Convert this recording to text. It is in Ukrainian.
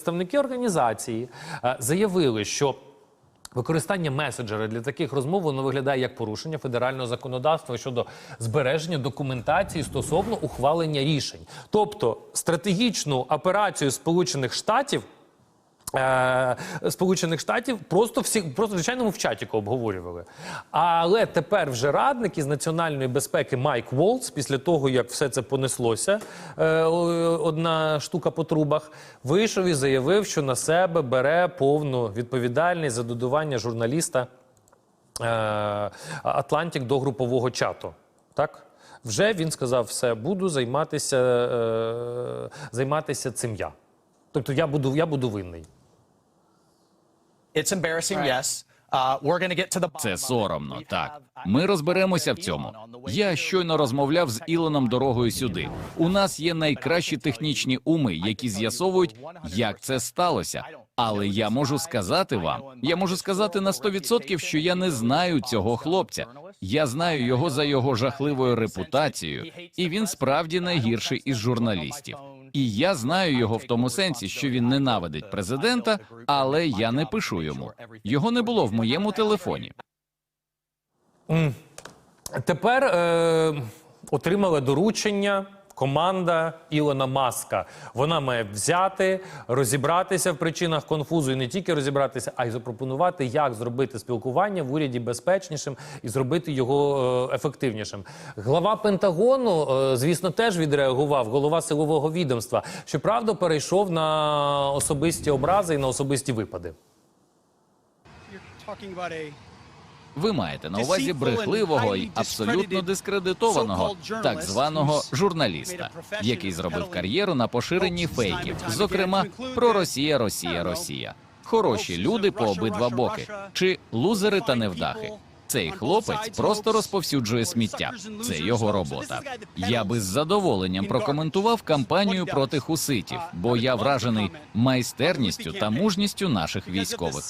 Представники організації е, заявили, що використання меседжера для таких розмов воно виглядає як порушення федерального законодавства щодо збереження документації стосовно ухвалення рішень. Тобто стратегічну операцію Сполучених Штатів. Е, Сполучених Штатів просто всі просто звичайному в чатіку обговорювали. Але тепер вже радник із національної безпеки Майк Волц, після того як все це понеслося, е, одна штука по трубах, вийшов і заявив, що на себе бере повну відповідальність за додавання журналіста е, Атлантик до групового чату. Так? Вже він сказав, все, буду займатися, займатися цим я. Тобто я буду, я буду винний. It's embarrassing, yes. Uh, we're going to get to the bottom Це соромно. Так ми розберемося в цьому. Я щойно розмовляв з Ілоном дорогою сюди. У нас є найкращі технічні уми, які з'ясовують, як це сталося. Але я можу сказати вам, я можу сказати на 100%, що я не знаю цього хлопця. Я знаю його за його жахливою репутацією, і він справді найгірший із журналістів. І я знаю його в тому сенсі, що він ненавидить президента, але я не пишу йому. Його не було в моєму телефоні. Тепер е, отримали доручення команда Ілона Маска. Вона має взяти, розібратися в причинах конфузу і не тільки розібратися, а й запропонувати, як зробити спілкування в уряді безпечнішим і зробити його е, ефективнішим. Глава Пентагону, е, звісно, теж відреагував. Голова силового відомства. Щоправда, перейшов на особисті образи і на особисті випади. Ви маєте на увазі брехливого і абсолютно дискредитованого так званого журналіста, який зробив кар'єру на поширенні фейків, зокрема про Росія, Росія, Росія. Хороші люди по обидва боки, чи лузери та невдахи. Цей хлопець просто розповсюджує сміття. Це його робота. Я би з задоволенням прокоментував кампанію проти хуситів, бо я вражений майстерністю та мужністю наших військових.